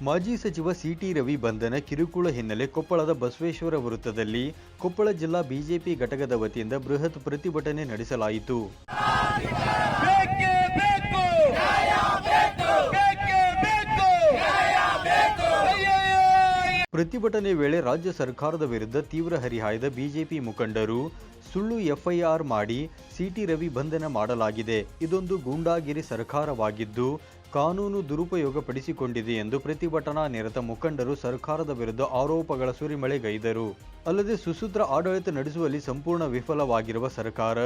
ಮಾಜಿ ಸಚಿವ ಸಿಟಿ ರವಿ ಬಂಧನ ಕಿರುಕುಳ ಹಿನ್ನೆಲೆ ಕೊಪ್ಪಳದ ಬಸವೇಶ್ವರ ವೃತ್ತದಲ್ಲಿ ಕೊಪ್ಪಳ ಜಿಲ್ಲಾ ಬಿಜೆಪಿ ಘಟಕದ ವತಿಯಿಂದ ಬೃಹತ್ ಪ್ರತಿಭಟನೆ ನಡೆಸಲಾಯಿತು! ಪ್ರತಿಭಟನೆ ವೇಳೆ ರಾಜ್ಯ ಸರ್ಕಾರದ ವಿರುದ್ಧ ತೀವ್ರ ಹರಿಹಾಯ್ದ ಬಿಜೆಪಿ ಮುಖಂಡರು ಸುಳ್ಳು ಎಫ್ಐಆರ್ ಮಾಡಿ ಸಿಟಿ ರವಿ ಬಂಧನ ಮಾಡಲಾಗಿದೆ. ಇದೊಂದು ಗೂಂಡಾಗಿರಿ ಸರ್ಕಾರವಾಗಿದ್ದು ಕಾನೂನು ದುರುಪಯೋಗಪಡಿಸಿಕೊಂಡಿದೆ ಎಂದು ಪ್ರತಿಭಟನಾ ನಿರತ ಮುಖಂಡರು ಸರ್ಕಾರದ ವಿರುದ್ಧ ಆರೋಪಗಳ ಸುರಿಮಳೆಗೈದರು ಅಲ್ಲದೆ ಸುಸೂತ್ರ ಆಡಳಿತ ನಡೆಸುವಲ್ಲಿ ಸಂಪೂರ್ಣ ವಿಫಲವಾಗಿರುವ ಸರ್ಕಾರ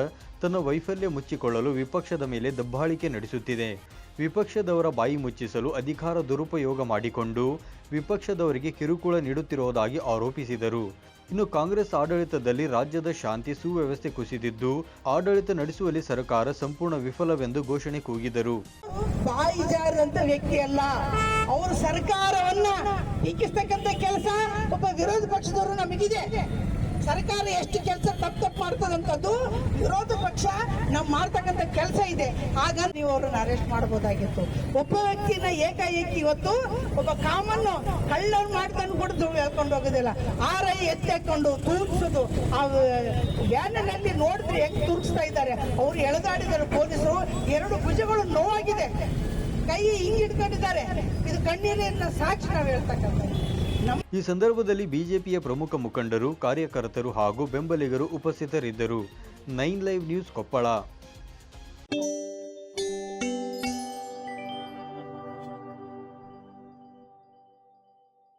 ತನ್ನ ವೈಫಲ್ಯ ಮುಚ್ಚಿಕೊಳ್ಳಲು ವಿಪಕ್ಷದ ಮೇಲೆ ದಬ್ಬಾಳಿಕೆ ನಡೆಸುತ್ತಿದೆ. ವಿಪಕ್ಷದವರ ಬಾಯಿ ಮುಚ್ಚಿಸಲು ಅಧಿಕಾರ ದುರುಪಯೋಗ ಮಾಡಿಕೊಂಡು ವಿಪಕ್ಷದವರಿಗೆ ಕಿರುಕುಳ ನೀಡುತ್ತಿರುವುದಾಗಿ ಆರೋಪಿಸಿದರು. ಇನ್ನು ಕಾಂಗ್ರೆಸ್ ಆಡಳಿತದಲ್ಲಿ ರಾಜ್ಯದ ಶಾಂತಿ ಸುವ್ಯವಸ್ಥೆ ಕುಸಿದಿದ್ದು, ಆಡಳಿತ ನಡೆಸುವಲ್ಲಿ ಸರ್ಕಾರ ಸಂಪೂರ್ಣ ವಿಫಲವೆಂದು ಘೋಷಣೆ ಕೂಗಿದರು. ವ್ಯಕ್ತಿ ಅಲ್ಲ. ಅವರು ಸರ್ಕಾರವನ್ನ ಟೀಕಿಸ್ತಕ್ಕಂತ ಕೆಲಸ ಒಬ್ಬ ವಿರೋಧ ಪಕ್ಷದವರು ನಮಗಿದೆ. ಸರ್ಕಾರ ಎಷ್ಟು ಕೆಲಸ ತಪ್ಪು ತಪ್ಪು ಮಾಡ್ತದಂಥದ್ದು ವಿರೋಧ ಪಕ್ಷ ನಮ್ ಮಾಡ್ತಕ್ಕಂಥ ಕೆಲಸ ಇದೆ. ಆಗ ನೀವು ಅವ್ರನ್ನ ಅರೆಸ್ಟ್ ಮಾಡಬಹುದಾಗಿತ್ತು ಒಬ್ಬ ವ್ಯಕ್ತಿನ ಏಕಾಏಕಿ ಇವತ್ತು ಒಬ್ಬ ಕಾಮನ್ನು ಕಳ್ಳವ್ರು ಮಾಡ್ತಾನೆ ಹೇಳ್ಕೊಂಡು ಹೋಗೋದಿಲ್ಲ. ಆರೈ ಎತ್ತಿ ಹಾಕೊಂಡು ತೂರಿಸೋದು. ಆ ವ್ಯಾನಿನಲ್ಲಿ ನೋಡಿದ್ರೆ ಹೆಂಗ್ ತೂರಿಸ್ತಾ ಇದ್ದಾರೆ. ಅವ್ರು ಎಳೆದಾಡಿದ್ದಾರೆ ಪೊಲೀಸರು. ಎರಡು ಭುಜಗಳು ನೋವಾಗಿದೆ. ಕೈ ಹಿಂಗ್ ಇಟ್ಕೊಂಡಿದ್ದಾರೆ ಇದು ಕಣ್ಣೀರಿನ ಸಾಕ್ಷಿ ನಾವು ಹೇಳ್ತಕ್ಕಂಥ ಈ ಸಂದರ್ಭದಲ್ಲಿ ಬಿಜೆಪಿಯ ಪ್ರಮುಖ ಮುಖಂಡರು, ಕಾರ್ಯಕರ್ತರು ಹಾಗೂ ಬೆಂಬಲಿಗರು ಉಪಸ್ಥಿತರಿದ್ದರು. Nine live news Koppal.